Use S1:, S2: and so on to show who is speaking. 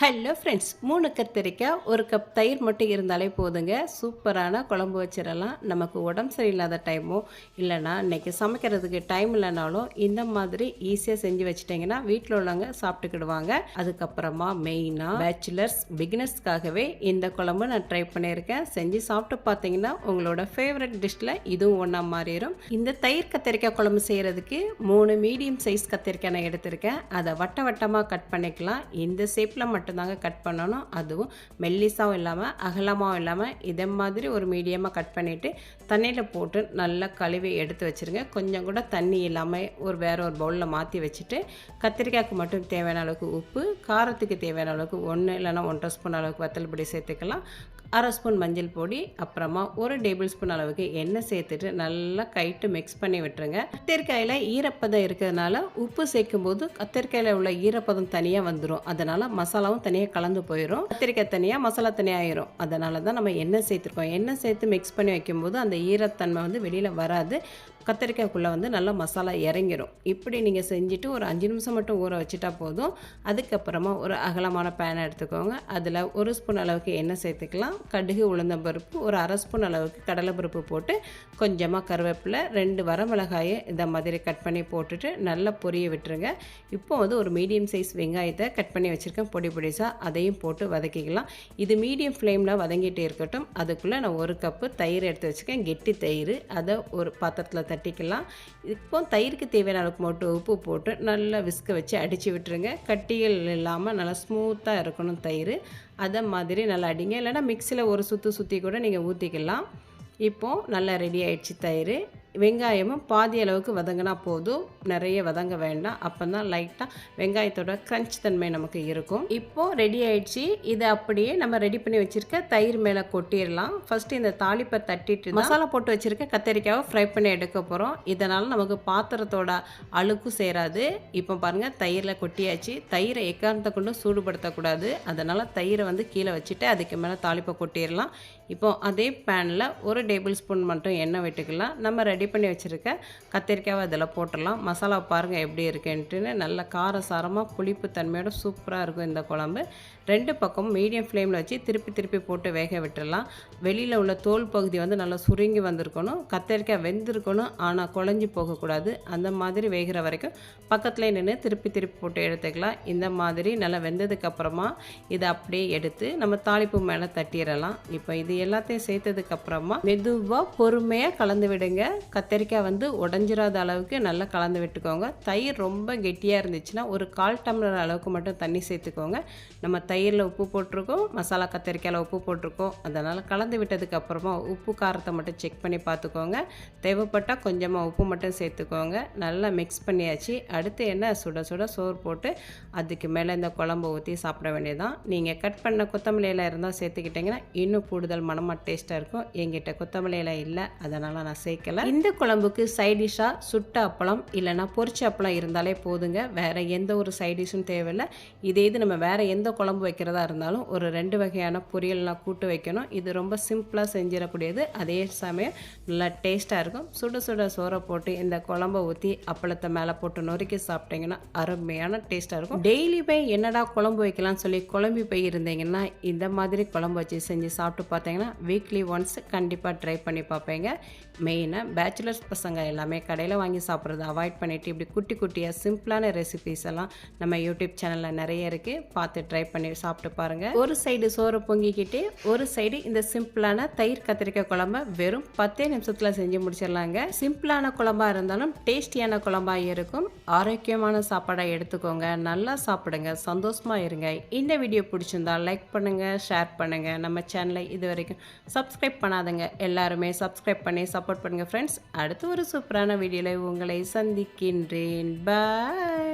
S1: Hello friends மூணு கத்திரிக்காய் ஒரு கப் தயிர் மட்டும் இருந்தாலே போதுங்க. சூப்பரான குழம்பு வச்சிடலாம் நமக்கு உடம்பு சரியில்லாத டைமோ இல்லைனா இன்றைக்கி சமைக்கிறதுக்கு டைம் இல்லைனாலும் இந்த மாதிரி ஈஸியாக செஞ்சு வச்சிட்டிங்கன்னா வீட்டில் உள்ளவங்க சாப்பிட்டுக்கிடுவாங்க. அதுக்கப்புறமா மெயினாக பேச்சுலர்ஸ் பிகினர்ஸ்க்காகவே இந்த குழம்பு நான் ட்ரை பண்ணியிருக்கேன். செஞ்சு சாப்பிட்டு பார்த்தீங்கன்னா உங்களோட ஃபேவரட் டிஷ்ஷில் இதுவும் ஒன்றா மாறிடும் இந்த தயிர் கத்திரிக்காய் குழம்பு செய்கிறதுக்கு மூணு மீடியம் சைஸ் கத்திரிக்காய் நான் எடுத்திருக்கேன். அதை வட்ட வட்டமாக கட் பண்ணிக்கலாம். இந்த ஷேப்பில் மட்டும்தாங்க கட் பண்ணணும். அதுவும் மெல்லிசாவும் இல்லாமல் அகலமாகவும் இல்லாமல் இதே மாதிரி ஒரு மீடியமாக கட் பண்ணிவிட்டு தண்ணியில் போட்டு நல்லா கழுவி எடுத்து வச்சுருங்க. கொஞ்சம் கூட தண்ணி இல்லாமல் ஒரு வேறு ஒரு பவுலில் மாற்றி வச்சுட்டு கத்திரிக்காய்க்கு மட்டும் தேவையான அளவுக்கு உப்பு காரத்துக்கு தேவையான அளவுக்கு ஒன்று இல்லைன்னா ஒன்றரை ஸ்பூன் அளவுக்கு வத்தல் பொடி சேர்த்துக்கலாம். அரை ஸ்பூன் மஞ்சள் பொடி அப்புறமா ஒரு டேபிள் ஸ்பூன் அளவுக்கு எண்ணெய் சேர்த்துட்டு நல்லா கைட்டு மிக்ஸ் பண்ணி விட்டுருங்க. கத்திரிக்காயில் ஈரப்பதம் இருக்கிறதுனால உப்பு சேர்க்கும் போது கத்திரிக்காயில் உள்ள ஈரப்பதம் தனியாக வந்துடும் அதனால் மசாலாவும் தனியாக கலந்து போயிடும் கத்திரிக்காய் தனியாக மசாலா தனியாக ஆயிரும். அதனால தான் நம்ம எண்ணெய் சேர்த்துருக்கோம். எண்ணெய் சேர்த்து மிக்ஸ் பண்ணி வைக்கும்போது அந்த ஈரத்தன்மை வந்து வெளியில் வராது. கத்திரிக்காய்க்குள்ளே வந்து நல்லா மசாலா இறங்கிடும் இப்படி நீங்கள் செஞ்சுட்டு ஒரு அஞ்சு நிமிஷம் மட்டும் ஊற வச்சுட்டா போதும். அதுக்கப்புறமா ஒரு அகலமான பேனை எடுத்துக்கோங்க. அதில் ஒரு ஸ்பூன் அளவுக்கு எண்ணெய் சேர்த்துக்கலாம். கடுகு உளுந்தம்பருப்பு ஒரு அரை ஸ்பூன் அளவுக்கு கடலைப்பருப்பு போட்டு கொஞ்சமாக கருவேப்பிலை ரெண்டு வரமிளகாயை இந்த மாதிரி கட் பண்ணி போட்டுட்டு நல்லா பொரிய விட்டுருங்க. இப்போ வந்து ஒரு மீடியம் சைஸ் வெங்காயத்தை கட் பண்ணி வச்சுருக்கேன். பொடி பொடிசாக அதையும் போட்டு வதக்கிக்கலாம். இது மீடியம் ஃப்ளேமில் வதங்கிட்டே இருக்கட்டும். அதுக்குள்ளே நான் ஒரு கப்பு தயிர் எடுத்து வச்சுருக்கேன். கெட்டி தயிர். அதை ஒரு பாத்திரத்தில் தட்டிக்கலாம். இப்போ தயிருக்கு தேவையான அளவுக்கு மட்டும் உப்பு போட்டு நல்லா விஸ்க வச்சு அடித்து விட்டுருங்க. கட்டிகள் இல்லாமல் நல்லா ஸ்மூத்தாக இருக்கணும் தயிர். அதை மாதிரி நல்லா அடிங்க. இல்லைன்னா மிக்சியில் ஒரு சுற்று சுற்றி கூட நீங்கள் ஊற்றிக்கலாம் இப்போது நல்லா ரெடி ஆயிடுச்சு தயிர். வெங்காயமும் பாதி அளவுக்கு வதங்கினா போதும். நிறைய வதங்க வேண்டாம். அப்போ தான் லைட்டாக வெங்காயத்தோட க்ரன்ச் தன்மை நமக்கு இருக்கும். இப்போது ரெடி ஆயிடுச்சு. இதை அப்படியே நம்ம ரெடி பண்ணி வச்சுருக்க தயிர் மேலே கொட்டிடலாம். ஃபஸ்ட்டு இந்த தாளிப்பை தட்டிட்டு மசாலா போட்டு வச்சுருக்க கத்திரிக்காவை ஃப்ரை பண்ணி எடுக்க போகிறோம் இதனால் நமக்கு பாத்திரத்தோட அழுக்கும் சேராது. இப்போ பாருங்கள் தயிரில் கொட்டியாச்சு. தயிரை எக்காரணத்தை கொண்டு சூடுபடுத்தக்கூடாது. அதனால் தயிரை வந்து கீழே வச்சுட்டு அதுக்கு மேலே தாளிப்பை கொட்டிடலாம். இப்போ அதே பேனில் ஒரு டேபிள் ஸ்பூன் மட்டும் எண்ணெய் விட்டுக்கலாம். நம்ம ரெடி ரெடி பண்ணி வச்சுருக்க கத்திரிக்காவை அதில் போட்டுடலாம். மசாலா பாருங்கள் எப்படி இருக்குன்ட்டுன்னு நல்ல காரசாரமாக புளிப்பு தன்மையோட சூப்பராக இருக்கும் இந்த குழம்பு. ரெண்டு பக்கமும் மீடியம் ஃப்ளேமில் வச்சு திருப்பி திருப்பி போட்டு வேக விட்டுடலாம். வெளியில் உள்ள தோல் பகுதி வந்து நல்லா சுருங்கி வந்திருக்கணும். கத்திரிக்காய் வெந்திருக்கணும். ஆனால் குழஞ்சி போகக்கூடாது. அந்த மாதிரி வேகிற வரைக்கும் பக்கத்தில் நின்று திருப்பி திருப்பி போட்டு எடுத்துக்கலாம். இந்த மாதிரி நல்லா வெந்ததுக்கப்புறமா இதை அப்படியே எடுத்து நம்ம தாளிப்பு மேலே தட்டிடலாம். இப்போ இது எல்லாத்தையும் சேர்த்ததுக்கப்புறமா மெதுவாக பொறுமையாக கலந்து விடுங்க. கத்திரிக்காய் வந்து உடஞ்சிராத அளவுக்கு நல்லா கலந்து விட்டுக்கோங்க. தயிர் ரொம்ப கெட்டியாக இருந்துச்சுன்னா ஒரு கால் டம்ளர் அளவுக்கு மட்டும் தண்ணி சேர்த்துக்கோங்க. நம்ம தயிரில் உப்பு போட்டிருக்கோம் மசாலா கத்திரிக்காயில் உப்பு போட்டிருக்கோம். அதனால் கலந்து விட்டதுக்கப்புறமா உப்பு காரத்தை மட்டும் செக் பண்ணி பார்த்துக்கோங்க. தேவைப்பட்டால் கொஞ்சமாக உப்பு மட்டும் சேர்த்துக்கோங்க. நல்லா மிக்ஸ் பண்ணியாச்சு. அடுத்து என்ன? சுட சுட சோறு போட்டு அதுக்கு மேலே இந்த குழம்பு ஊற்றி சாப்பிட வேண்டியதான் நீங்கள் கட் பண்ண கொத்தமல்லியில் இருந்தால் சேர்த்துக்கிட்டிங்கன்னா இன்னும் கூடுதல் மனமாக டேஸ்ட்டாக இருக்கும். எங்கிட்ட கொத்தமல்லியில் இல்லை அதனால் நான் சேர்க்கலை. இந்த குழம்புக்கு சைடிஷாக சுட்ட அப்பளம் இல்லைனா பொரிச்ச அப்பளம் இருந்தாலே போதுங்க. வேறு எந்த ஒரு சைடிஷும் தேவையில்லை. இதே இது நம்ம வேறு எந்த குழம்பு வைக்கிறதா இருந்தாலும் ஒரு ரெண்டு வகையான பொரியல்லாம் கூட்டு வைக்கணும். இது ரொம்ப சிம்பிளாக செஞ்சிடக்கூடியது. அதே சமயம் நல்லா டேஸ்ட்டாக இருக்கும். சுட சுட சோறை போட்டு இந்த குழம்பை ஊற்றி அப்பளத்தை மேலே போட்டு நொறுக்கி சாப்பிட்டீங்கன்னா அருமையான டேஸ்ட்டாக இருக்கும். டெய்லி போய் என்னடா குழம்பு வைக்கலாம்னு சொல்லி குழம்பி போய் இருந்தீங்கன்னா இந்த மாதிரி குழம்பு வச்சு செஞ்சு சாப்பிட்டு பார்த்தீங்கன்னா வீக்லி ஒன்ஸ் கண்டிப்பாக ட்ரை பண்ணி பார்ப்பேங்க. மெயினாக பேச்சுலர்ஸ் பசங்க எல்லாமே கடையில் வாங்கி சாப்பிட்றத அவாய்ட் பண்ணிவிட்டு இப்படி குட்டி குட்டியாக சிம்பிளான ரெசிபிஸ் எல்லாம் நம்ம யூடியூப் சேனலில் நிறைய இருக்குது பார்த்து ட்ரை பண்ணி சாப்பிட்டு பாருங்கள் ஒரு சைடு சோறு பொங்கிக்கிட்டு ஒரு சைடு இந்த சிம்பிளான தயிர் கத்திரிக்காய் குழம்ப வெறும் பத்தே நிமிஷத்தில் செஞ்சு முடிச்சிடலாங்க. சிம்பிளான குழம்பாக இருந்தாலும் டேஸ்டியான குழம்பாக இருக்கும். ஆரோக்கியமான சாப்பாடாக எடுத்துக்கோங்க. நல்லா சாப்பிடுங்க. சந்தோஷமாக இருங்க. இந்த வீடியோ பிடிச்சிருந்தா லைக் பண்ணுங்கள் ஷேர் பண்ணுங்கள் நம்ம சேனலை இது வரைக்கும் சப்ஸ்கிரைப் பண்ணாதங்க. எல்லாருமே சப்ஸ்கிரைப் பண்ணி சப்போர்ட் பண்ணுங்கள் ஃப்ரெண்ட்ஸ் அடுத்து ஒரு சூப்பரான வீடியோவில் உங்களை சந்திக்கின்றேன். பாய்